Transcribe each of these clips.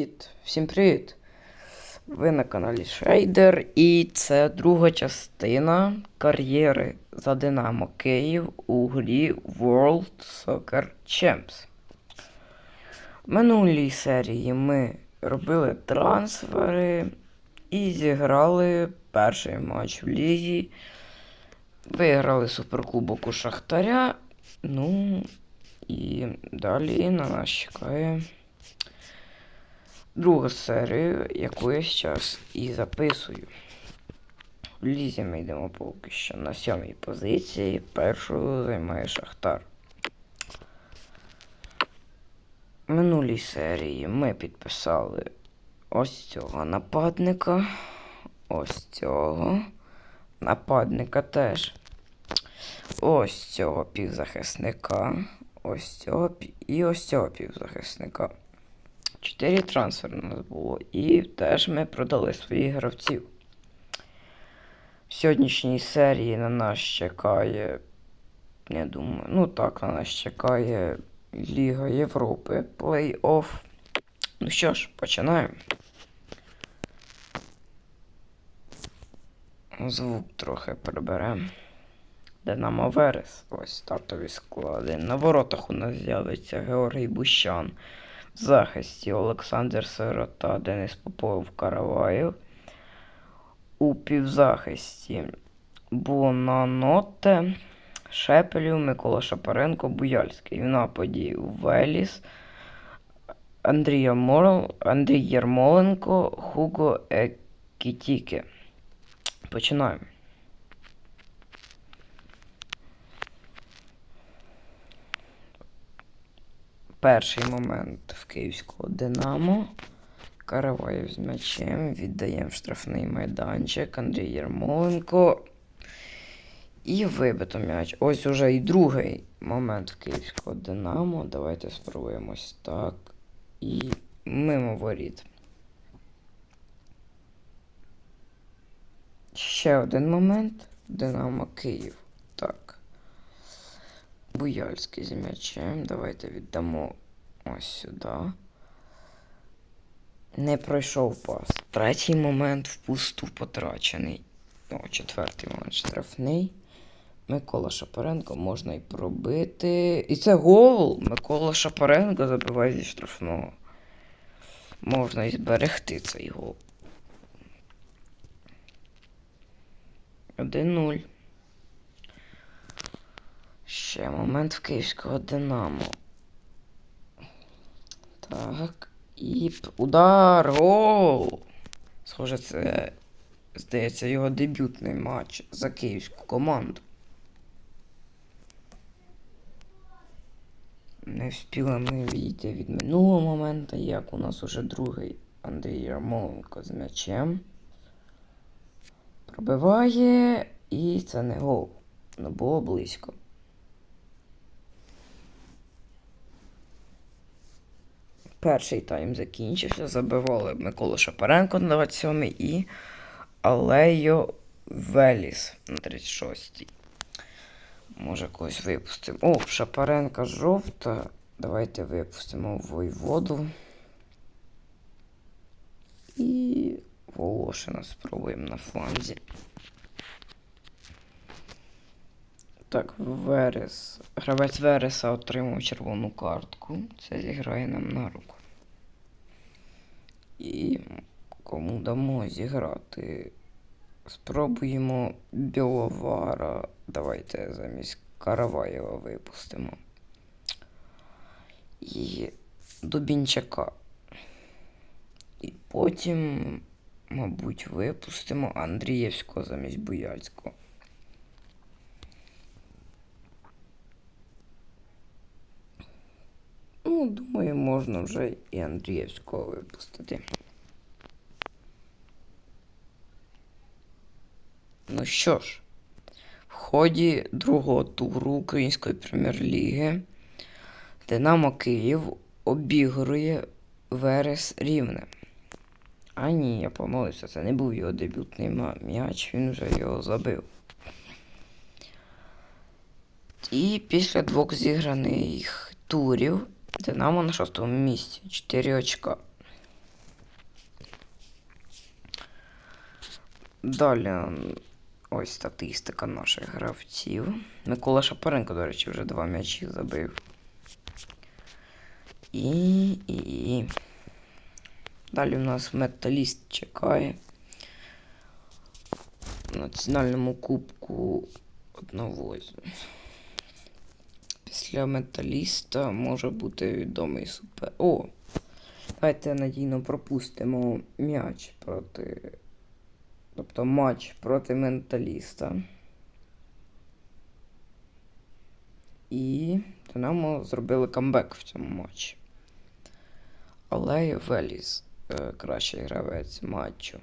Привіт! Всім привіт! Ви на каналі Шейдер, і це друга частина кар'єри за Динамо Київ у грі World Soccer Champs. В минулій серії ми робили трансфери і зіграли перший матч в лізі. Виграли суперкубок у Шахтаря. Ну і далі на нас чекає другу серію, яку я зараз і записую. В лізі ми йдемо поки що на сьомій позиції. Першу займає Шахтар. В минулій серії ми підписали ось цього нападника. Ось цього. Нападника теж. Ось цього півзахисника. Ось цього і ось цього півзахисника. Чотири трансфери у нас було. І теж ми продали своїх гравців. В сьогоднішній серії на нас чекає. Я думаю, ну так, на нас чекає Ліга Європи плей-офф. Ну що ж, починаємо. Звук трохи приберемо. Динамо Верес. Ось стартові склади. На воротах у нас з'явиться Георгій Бущан. В захисті Олександр Сирота, Денис Попов Караваєв. У півзахисті Бонаноте, Шепелів, Микола Шапаренко, Буяльський. В нападі Веліс, Андрій. Андрій Ярмоленко, Хуго Екітіке. Починаємо. Перший момент київського Динамо. Караваєв з м'ячем. Віддаємо штрафний майданчик. Андрій Ярмоленко. І вибито м'яч. Ось уже і другий момент в київського Динамо. Давайте спробуємо ось так. І мимо воріт. Ще один момент. Динамо Київ. Так. Буяльський з м'ячем. Давайте віддамо ось сюди. Не пройшов пас. Третій момент впусту потрачений. О, четвертий момент штрафний. Микола Шапаренко можна і пробити. І це гол! Микола Шапаренко забиває зі штрафного. Можна і зберегти цей гол. 1-0. Ще момент в київського Динамо. Так. І удар! Гол! Схоже, це, здається, його дебютний матч за київську команду. Не встигли ми відійти від минулого моменту, як у нас уже другий Андрій Ярмоленко з м'ячем. Пробиває, і це не гол. Ну було близько. Перший тайм закінчився. Забивали Микола Шапаренко на 27-й і Алейо Веліс на 36-й. Може когось випустимо. О, Шапаренка жовта. Давайте випустимо Войводу. І Волошина спробуємо на фланзі. Так, Верес. Гравець Вереса отримав червону картку. Це зіграє нам на руку. І кому дамо зіграти? Спробуємо Біловара. Давайте замість Караваєва випустимо. І Дубінчака. І потім, мабуть, випустимо Андрієвського замість Буяльського. Ну, думаю, можна вже і Андрієвського випустити. Ну що ж, в ході другого туру Української прем'єр-ліги Динамо Київ обігрує Верес Рівне. А ні, я помилився, це не був його дебютний м'яч, він вже його забив. І після двох зіграних турів Динамо на шостому місці. 4 очка. Далі ось статистика наших гравців. Микола Шапаренко, до речі, вже два м'ячі забив. І, і, і. Далі у нас металіст чекає. В національному кубку одного. Після металіста може бути відомий супер. О! Давайте надійно пропустимо м'яч проти. Тобто матч проти менталіста. І Динамо зробили камбек в цьому матчі. Але Веліс е, кращий гравець матчу.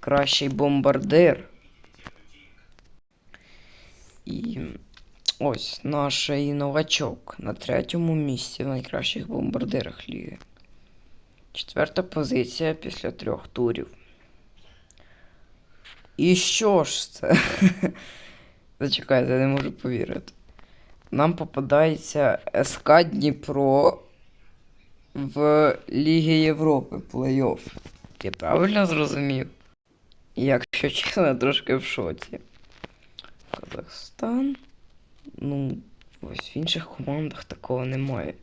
Кращий бомбардир. І ось наш новачок на третьому місці в найкращих бомбардирах ліги. Четверта позиція після трьох турів. І що ж це? Зачекайте, я не можу повірити. Нам попадається СК Дніпро в Лігі Європи плей-офф. Я правильно зрозумів? Якщо чесно, я трошки в шоці. Казахстан. Ну, ось в інших командах такого немає.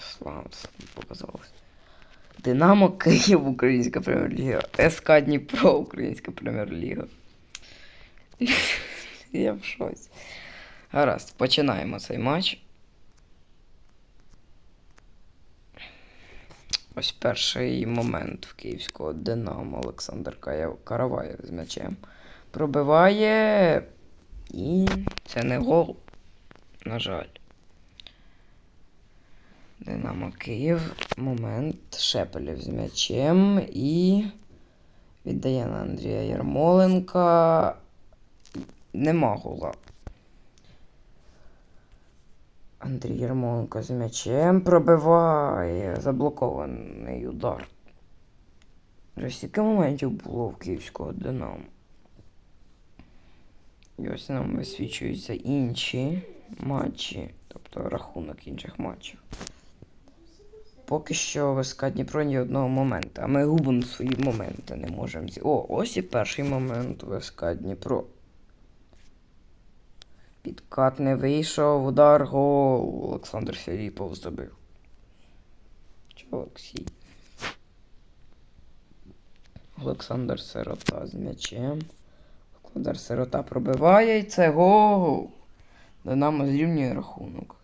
Слава, показалось. Динамо Київ, Українська прем'єр-ліга. СК Дніпро, Українська прем'єр-ліга. Я в шоці. Гаразд, починаємо цей матч. Ось перший момент в київського Динамо Олександр Караваєв з м'ячем. Пробиває. І це не гол. На жаль. Динамо Київ. Момент. Шепелєв з м'ячем і віддає на Андрія Ярмоленка. Нема гола. Андрій Ярмоленко з м'ячем пробиває. Заблокований удар. Вже стільки моментів було в київського Динамо. І ось нам висвічуються інші матчі, тобто рахунок інших матчів. Поки що в СК Дніпро ні одного моменту, а ми губимо свої моменти, не можемо. О, ось і перший момент в СК Дніпро. Підкат не вийшов, удар гол. Олександр Філіпов забив. Чи Олексій? Олександр Сирота з м'ячем. Олександр Сирота пробиває і це гол. Динамо зрівнює рахунок.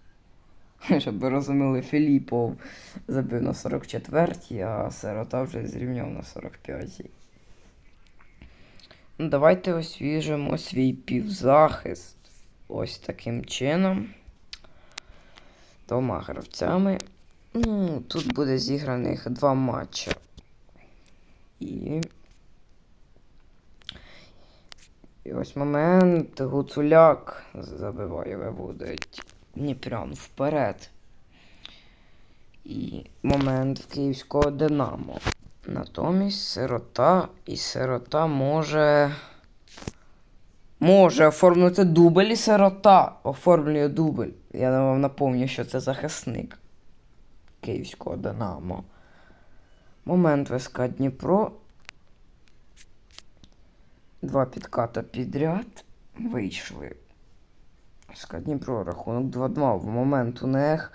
Щоб ви розуміли, Філіпов забив на 44-й, а Сирота вже зрівняв на 45-й. Ну, давайте освіжимо свій півзахист. Ось таким чином. Двома гравцями. Ну, тут буде зіграних два матчі. І. І ось момент. Гуцуляк забиває, виводить Дніпрян вперед. І момент в київського Динамо. Натомість сирота і сирота може. Може оформити дубль і сирота. Оформлює дубль. Я вам напомню, що це захисник київського Динамо. Момент ВСК Дніпро. Два підката підряд. Вийшли. ВСК Дніпро рахунок 2-2 в момент у них.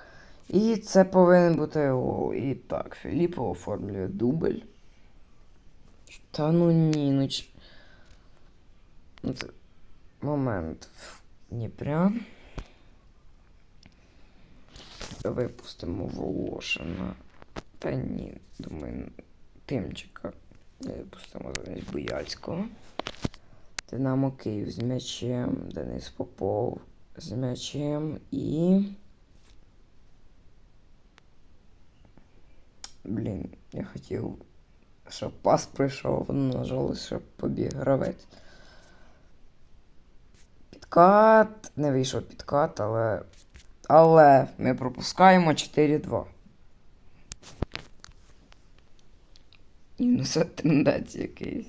І це повинен бути гол. І так, Філіпов оформлює дубль. Та ну ні, ну. Ну. Момент в Дніпрян. Випустимо Волошина. Та ні, думаю, Тимчика. Випустимо замість Буяльського. Динамо Київ з м'ячем. Денис Попов з м'ячем і. Блін, я хотів, щоб пас прийшов, але, на жаль, щоб побіг гравець. Підкат. Не вийшов підкат, але. Але ми пропускаємо 4-2. І ну це якийсь.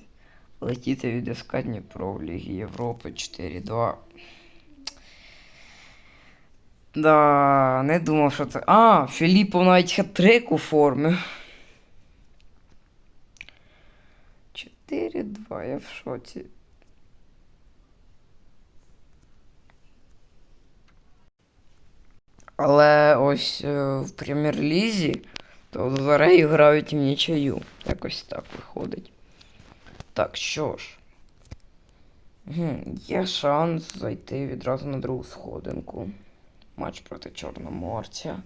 Летіти від СК Дніпро в Лігі Європи 4-2. Да, не думав, що це. А, Філіппов навіть хет-трик оформив. 4-2, я в шоці. Але ось е, в прем'єр-лізі то з грають в нічию. Якось так виходить. Так, що ж. Є шанс зайти відразу на другу сходинку. Матч проти Чорноморця.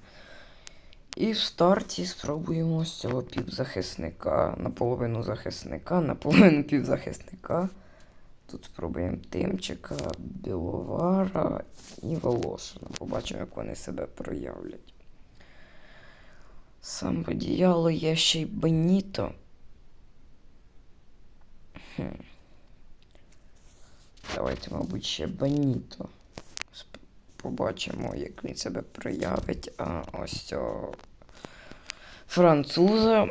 І в старті спробуємо з цього півзахисника. Наполовину захисника, наполовину півзахисника. Тут спробуємо Тимчика, Біловара і Волошина. Побачимо, як вони себе проявлять. Сам подіяло є ще й Беніто. Хм. Давайте, мабуть, ще Беніто. Побачимо, як він себе проявить. А ось цього француза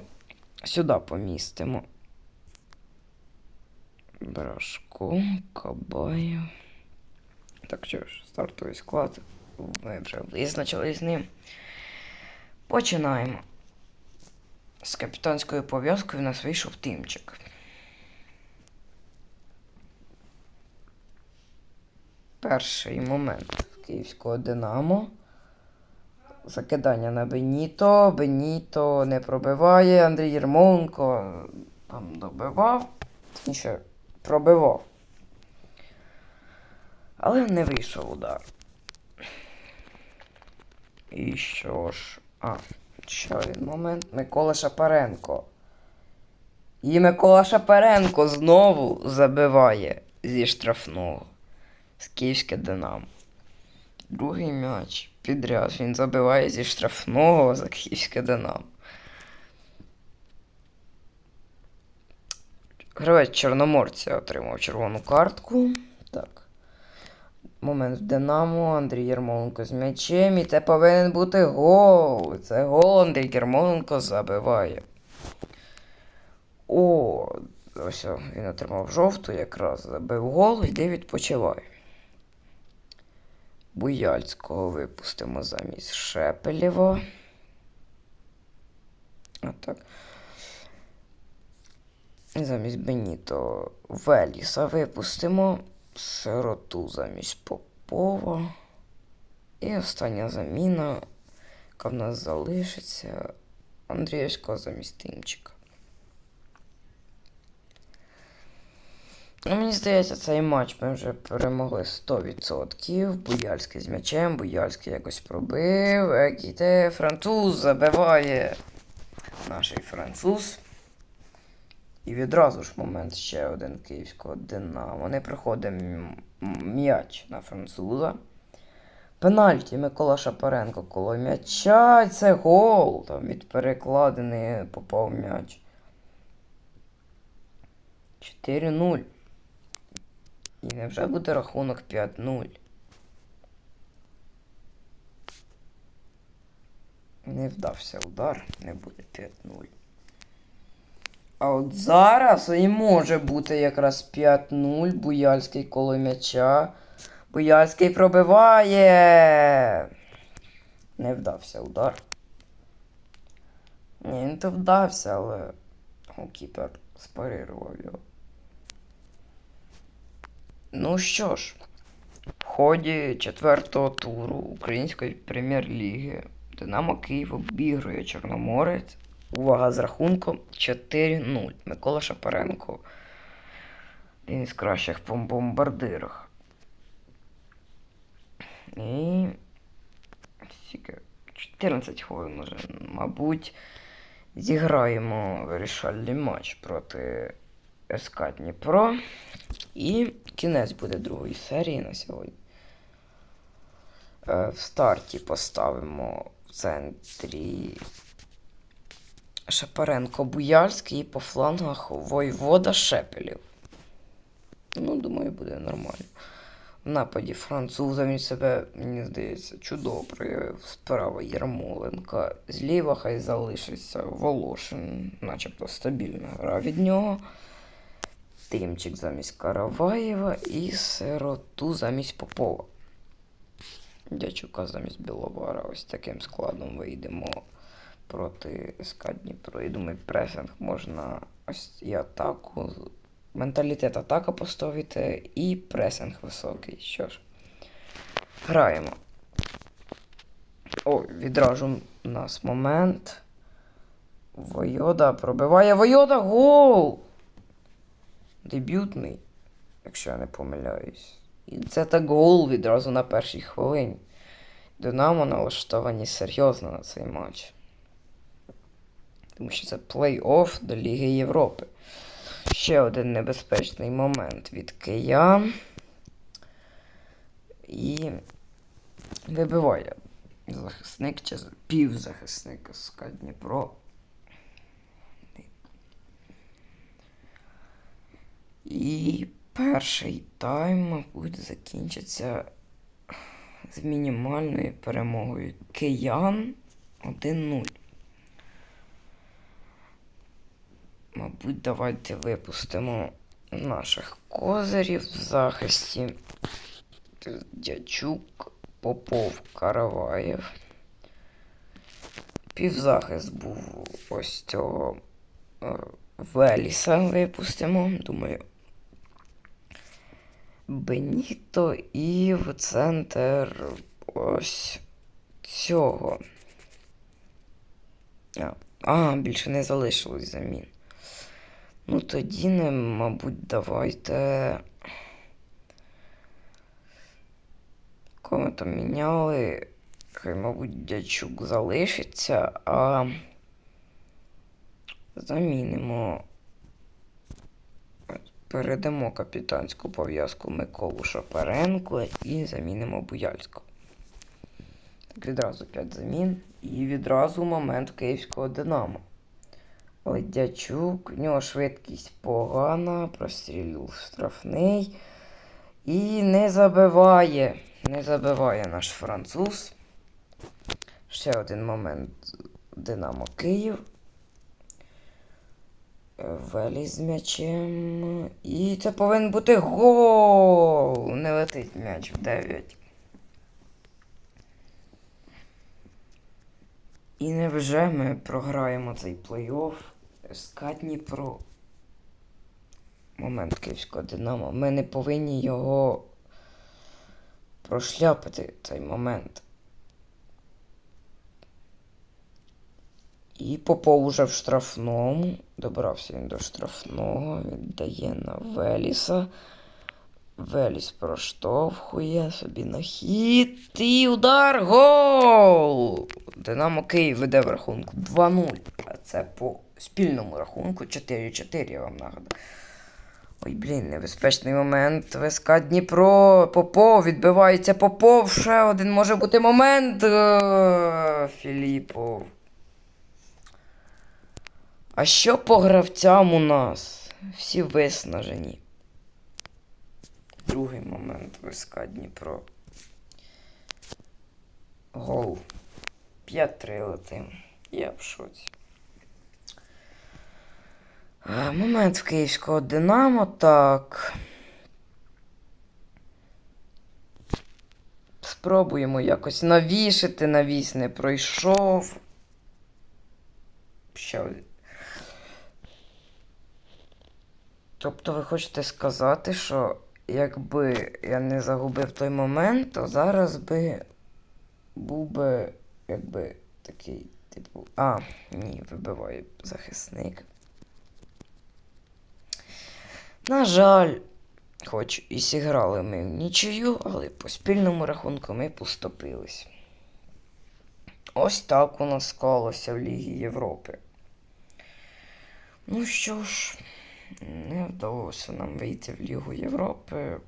сюди помістимо. Брашко, Кабаєв. Так що ж, стартовий склад. Ми вже визначили з ним. Починаємо. З капітанською пов'язкою у нас вийшов Тимчик. Перший момент київського Динамо. Закидання на Беніто. Беніто не пробиває. Андрій Єрмоленко там добивав. Точніше, пробивав. Але не вийшов удар. І що ж. А, ще один момент. Микола Шапаренко. І Микола Шапаренко знову забиває зі штрафного. З Київське Динамо. Другий м'яч підряд. Він забиває зі штрафного за Київське Динамо. Гравець Чорноморця отримав червону картку. Так. Момент в Динамо. Андрій Єрмоленко з м'ячем. І це повинен бути гол. Це гол Андрій Єрмоленко забиває. О, ось він отримав жовту, якраз забив гол, йде відпочиває. Буяльського випустимо замість Шепелєва. А Замість Беніто Веліса випустимо. Сироту замість Попова. І остання заміна, яка в нас залишиться. Андріївського замість Тимчика. Ну, мені здається, цей матч ми вже перемогли 100%. Буяльський з м'ячем, Буяльський якось пробив. Екіте, француз забиває наш француз. І відразу ж момент ще один київського Динамо. Не приходить м'яч на француза. Пенальті Микола Шапаренко коло м'яча. Це гол. Там від перекладини попав м'яч. 4-0. І невже буде рахунок 5-0? Не вдався удар, не буде 5-0. А от зараз і може бути якраз 5-0. Буяльський коло м'яча. Буяльський пробиває. Не вдався удар. Ні, він то вдався, але голкіпер спарирував його. Ну що ж, в ході четвертого туру Української прем'єр-ліги Динамо Київ обігрує Чорноморець. Увага з рахунком 4-0. Микола Шапаренко. Він з кращих бомбардирах. І. 14 хвилин уже, мабуть, зіграємо вирішальний матч проти СК Дніпро. І кінець буде другої серії на сьогодні. Е, В старті поставимо в центрі Шапаренко Буяльський по флангах Войвода Шепелів. Ну, думаю, буде нормально. В нападі француза він себе, мені здається, чудово проявив. Справа Єрмоленка. Зліва хай залишиться Волошин, начебто стабільна гра від нього. Тимчик замість Караваєва і сироту замість Попова. Дячука замість Біловара. Ось таким складом вийдемо проти СК Дніпро. І думаю, пресинг можна ось і атаку. Менталітет атака поставити і пресинг високий. Що ж, граємо. О, відразу у нас момент. Войода пробиває Войода гол! Дебютний, якщо я не помиляюсь. І це так гол відразу на першій хвилині. Динамо налаштовані серйозно на цей матч. Тому що це плей-офф до Ліги Європи. Ще один небезпечний момент від киян. І вибиває захисник чи півзахисник СК Дніпро. І перший тайм, мабуть, закінчиться з мінімальною перемогою киян 1-0. Мабуть, давайте випустимо наших козирів в захисті. Дячук, Попов, Караваєв. Півзахист був ось цього е, Веліса випустимо. Думаю. Беніто і в центр ось цього. А, а більше не залишилось замін. Ну тоді не, мабуть, давайте. Кого там міняли? Хай, мабуть, дячук залишиться, а замінимо. Передамо капітанську пов'язку Миколу Шапаренко і замінимо Буяльського. Так відразу 5 замін. І відразу момент київського Динамо. Ледячук, в нього швидкість погана, прострілюв штрафний. І не забиває. Не забиває наш француз. Ще один момент Динамо Київ. Велі з м'ячем. І це повинен бути гол! Не летить м'яч в 9. І невже ми програємо цей плей-офф СК Дніпро. Момент київського Динамо. Ми не повинні його прошляпити цей момент. І Попов уже в штрафному. Добрався він до штрафного. Віддає на Веліса. Веліс проштовхує собі на хід. І удар. Гол! Динамо Київ веде в рахунку 2-0. А це по спільному рахунку 4-4, я вам нагадаю. Ой, блін, небезпечний момент. ВСК Дніпро. Попов відбивається Попов. Ще один може бути момент. Е, Філіпов. А що по гравцям у нас? Всі виснажені. Другий момент ВСК Дніпро. Гол. 5-3 летим. Я в шоці. А, Момент в київського Динамо, так. Спробуємо якось навішити, навіс не пройшов. Один. Тобто ви хочете сказати, що якби я не загубив той момент, то зараз би був би якби такий, типу. А, ні, вибиває захисник. На жаль, хоч і зіграли ми в нічию, але по спільному рахунку ми поступились. Ось так у нас склалося в Лігі Європи. Ну що ж, не вдалося нам вийти в Лігу Європи.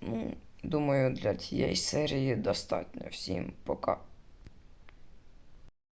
Ну, думаю, для цієї серії достатньо. Всім пока.